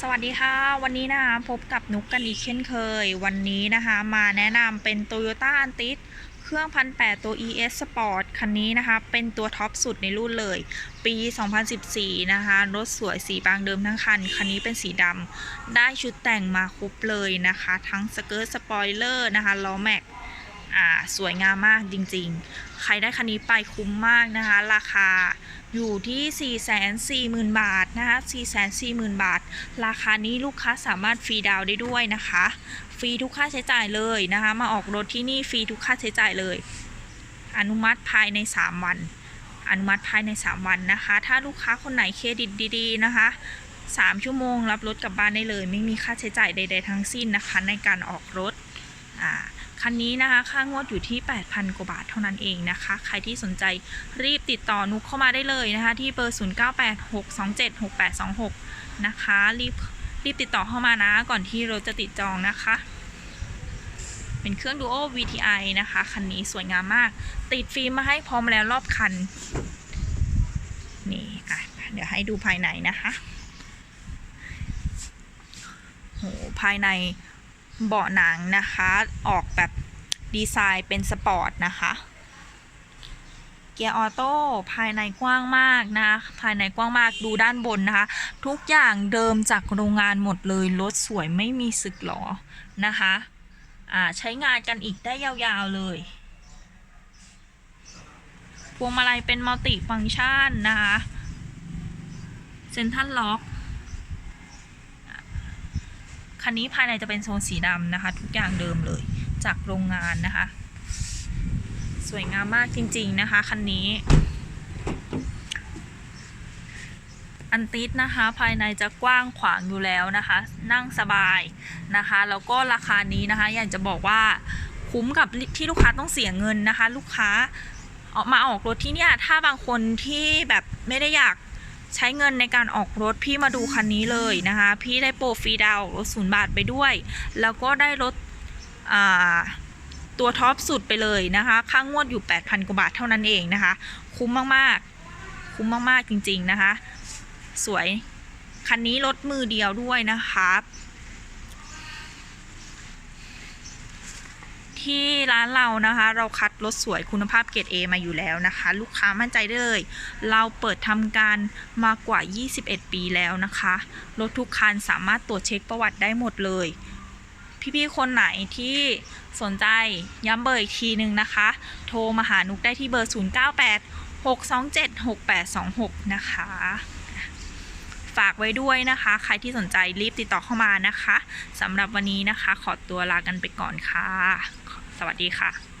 สวัสดีค่ะ วันนี้นะคะพบกับนุกกันอีกเช่นเคย วันนี้นะคะมาแนะนำเป็น Toyota a n t i s เครื่องพันแตัว ES Sport คันนี้นะคะ เป็นตัวท็อปสุดในรุ่นเลย ปี 2014 นะคะ รถสวยสีบางเดิมทั้งคัน คันนี้เป็นสีดำได้ชุดแต่งมาครบเลยนะคะ ทั้งสเกิร์ตสปอยเลอร์นะคะล้อแม็ก อ่าสวยงามมากจริงๆ ใครได้คันนี้ไปคุ้มมากนะคะ ราคาอยู่ที่ 440,000 บาทนะคะ 440,000 บาท ราคานี้ลูกค้าสามารถฟรีดาวน์ได้ด้วยนะคะ ฟรีทุกค่าใช้จ่ายเลยนะคะ มาออกรถที่นี่ฟรีทุกค่าใช้จ่ายเลย อนุมัติภายใน 3 วัน อนุมัติภายใน 3 วันนะคะ ถ้าลูกค้าคนไหนเครดิตดีๆนะคะ 3 ชั่วโมงรับรถกลับบ้านได้เลย ไม่มีค่าใช้จ่ายใด ๆ ทั้งสิ้นนะคะ ในการออกรถ อ่า คันนี้นะคะ ค่างวดอยู่ที่ 8,000 กว่าบาทเท่านั้นเองนะคะ ใครที่สนใจรีบติดต่อนุกเข้ามาได้เลยนะคะ ที่เบอร์ 0986276826 นะคะ รีบรีบติดต่อเข้ามานะ ก่อนที่รถจะติดจองนะคะ เป็นเครื่อง Duo VTI นะคะ คันนี้สวยงามมาก ติดฟิล์มมาให้พร้อมแล้วรอบคัน นี่อะเดี๋ยวให้ดูภายในนะคะ โห ภายใน เบาะหนังนะคะ ออกแบบดีไซน์เป็นสปอร์ตนะคะ เกียร์ออโต้ภายในกว้างมากนะ ภายในกว้างมากดูด้านบนนะคะ ทุกอย่างเดิมจากโรงงานหมดเลย รถสวยไม่มีสึกหรอนะคะอ่าใช้งานกันอีกได้ยาวๆเลยพวงมาลัยเป็นมัลติฟังก์ชันนะคะ เซนทัลล็อก คันนี้ภายในจะเป็นโซนสีดำนะคะ ทุกอย่างเดิมเลยจากโรงงานนะคะ สวยงามมากจริงๆนะคะคันนี้ อันติสนะคะ ภายในจะกว้างขวางอยู่แล้วนะคะ นั่งสบายนะคะแล้วก็ราคานี้นะคะ อยากจะบอกว่าคุ้มกับที่ลูกค้าต้องเสียเงินนะคะ ลูกค้าออกมาออกรถที่เนี่ยถ้าบางคนที่แบบไม่ได้อยาก ใช้เงินในการออกรถพี่มาดูคันนี้เลยนะคะ พี่ได้โปรฟรีดาวรถศูนย์บาทไปด้วย แล้วก็ได้รถตัวท็อปสุดไปเลยนะคะ ค่างวดอยู่ 8,000 กว่าบาทเท่านั้นเองนะคะ คุ้มมากๆ คุ้มมากๆจริง ๆ นะคะ สวย คันนี้รถมือเดียวด้วยนะคะ ที่ร้านเรานะคะ เราคัดรถสวยคุณภาพเกรด A มาอยู่แล้วนะคะ ลูกค้ามั่นใจได้เลย เราเปิดทำการมากว่า 21 ปีแล้วนะคะ รถทุกคันสามารถตรวจเช็คประวัติได้หมดเลย พี่ๆคนไหนที่สนใจย้ำเบอร์อีกทีหนึ่งนะคะ โทรมาหานุกได้ที่เบอร์ 098 627 6826 นะคะ ฝากไว้ด้วยนะคะ ใครที่สนใจรีบติดต่อเข้ามานะคะสำหรับวันนี้นะคะ ขอตัวลากันไปก่อนค่ะ สวัสดีค่ะ